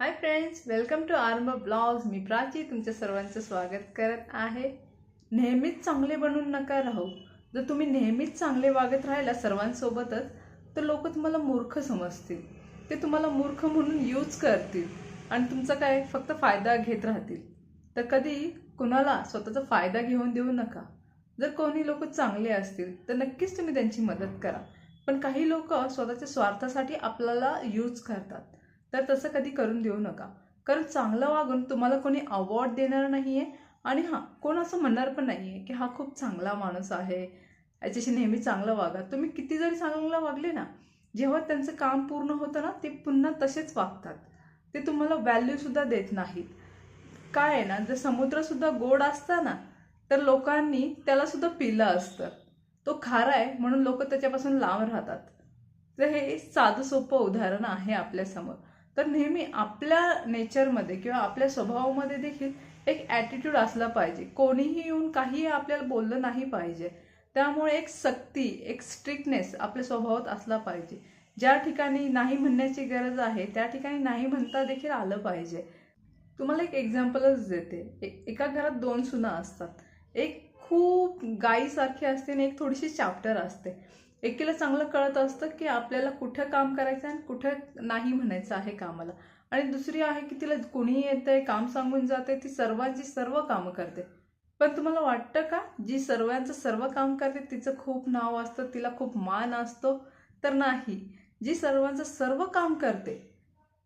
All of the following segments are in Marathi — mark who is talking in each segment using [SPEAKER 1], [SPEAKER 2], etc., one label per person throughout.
[SPEAKER 1] Hi friends welcome to arm blogs मी प्राची तुमच्या सर्वांचं स्वागत करत आहे. नेहमीच चांगले बनून नका राहू. जर तुम्ही नेहमीच चांगले वागत राहिला सर्वांसोबतच तर लोक तुम्हाला मूर्ख समजतील. ते तुम्हाला मूर्ख म्हणून यूज करतील आणि तुमचा काय फक्त फायदा घेत राहतील. तर कधी कुणाला स्वतःचा फायदा घेऊन देऊ नका. जर कोणी लोक चांगले असतील तर नक्कीच तुम्ही त्यांची मदत करा. पण काही लोक स्वतःच्या स्वार्थासाठी आपल्याला यूज करतात. तर तसं कधी करून देऊ नका. कारण चांगलं वागून तुम्हाला कोणी अवॉर्ड देणार नाही आहे आणि हां कोण असं म्हणणार पण नाही आहे की हा खूप चांगला माणूस आहे. याच्याशी नेहमी चांगलं वागा. तुम्ही किती जरी चांगलं वागले ना जेव्हा त्यांचं काम पूर्ण होतं ना ते पुन्हा तसेच वागतात. ते तुम्हाला व्हॅल्यूसुद्धा देत नाहीत. काय आहे ना जर समुद्रसुद्धा गोड असता ना तर लोकांनी त्यालासुद्धा पिलं असतं. तो खारा आहे म्हणून लोक त्याच्यापासून लांब राहतात. तर हे साधं सोपं उदाहरण आहे आपल्यासमोर. तर नेहमी आपल्या नेचरमध्ये किंवा आपल्या स्वभावामध्ये देखील एक ॲटिट्यूड असला पाहिजे. कोणीही येऊन काहीही आपल्याला बोललं नाही पाहिजे. त्यामुळे एक सक्ती एक स्ट्रिक्टनेस आपल्या स्वभावात असला पाहिजे. ज्या ठिकाणी नाही म्हणण्याची गरज आहे त्या ठिकाणी नाही म्हणता देखील आलं पाहिजे. तुम्हाला एक एक्झाम्पलच देते. एका घरात दोन सुना असतात. एक खूप गाईसारखी असते आणि एक थोडीशी चॅप्टर असते. एकीला चांगलं कळत असतं की आपल्याला कुठं काम करायचं आहे आणि कुठं नाही म्हणायचं आहे कामाला. आणि दुसरी आहे की तिला कोणीही येतंय काम सांगून जाते ती सर्वांची सर्व कामं करते. पण तुम्हाला वाटतं का? जी सर्वांचं सर्व काम करते तिचं खूप नाव असतं तिला खूप मान असतो? तर नाही. जी सर्वांचं सर्व काम करते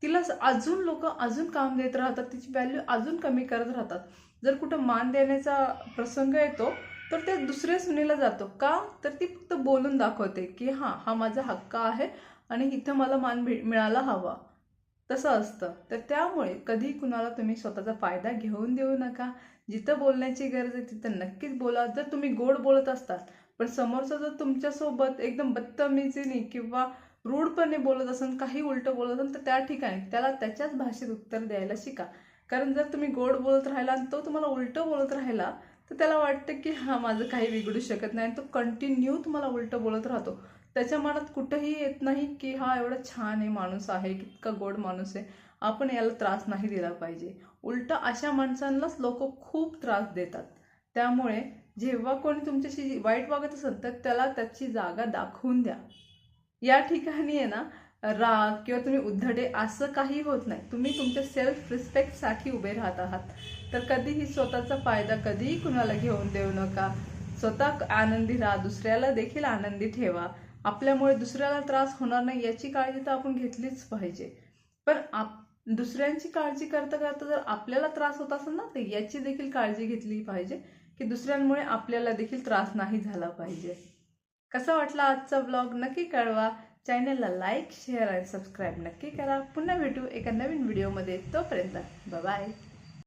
[SPEAKER 1] तिला अजून लोक अजून काम देत राहतात तिची व्हॅल्यू अजून कमी करत राहतात. जर कुठं मान देण्याचा प्रसंग येतो तर ते दुसऱ्या सुनेला जातो. का? तर ती फक्त बोलून दाखवते की हां हा माझा हक्क आहे आणि इथं मला मान भे- मिळायला हवा. तसं असतं. तर त्यामुळे कधी कुणाला तुम्ही स्वतःचा फायदा घेऊन देऊ नका. जिथं बोलण्याची गरज आहे तिथं नक्कीच बोला. जर तुम्ही गोड बोलत असतात पण समोरचा जर तुमच्यासोबत एकदम बदतमीजीने किंवा रूढपणे बोलत असेल काही उलटं बोलत असेल तर त्या ठिकाणी त्याला त्याच्याच भाषेत उत्तर द्यायला शिका. कारण जर तुम्ही गोड बोलत राहिला आणि तो तुम्हाला उलटं बोलत राहिला तर त्याला वाटतं की हा माझं काही बिघडू शकत नाही. आणि तो कंटिन्यू तुम्हाला उलटं बोलत राहतो. त्याच्या मनात कुठंही येत नाही की हा एवढा छान आहे माणूस आहे इतका गोड माणूस आहे. आपण याला त्रास नाही दिला पाहिजे. उलट अशा माणसांनाच लोक खूप त्रास देतात. त्यामुळे जेव्हा कोणी तुमच्याशी वाईट वागत असेल तर त्याला त्याची जागा दाखवून द्या. या ठिकाणी आहे ना राग किंवा तुम्ही उद्धटे असं काही होत नाही. तुम्ही तुमच्या सेल्फ रिस्पेक्टसाठी उभे राहत आहात. तर कधीही स्वतःचा फायदा कधीही कुणाला घेऊन देऊ नका. स्वतः आनंदी राहा दुसऱ्याला देखील आनंदी ठेवा. आपल्यामुळे दुसऱ्याला त्रास होणार नाही याची काळजी तर आपण घेतलीच पाहिजे. पण आप दुसऱ्यांची काळजी करता करता जर आपल्याला त्रास होत असेल ना तर याची देखील काळजी घेतली पाहिजे की दुसऱ्यांमुळे आपल्याला देखील त्रास नाही झाला पाहिजे. कसा वाटला आजचा ब्लॉग नक्की कळवा. चॅनलला लाईक शेअर आणि सबस्क्राईब नक्की करा. पुन्हा भेटू एका नवीन व्हिडिओमध्ये. तोपर्यंत बाय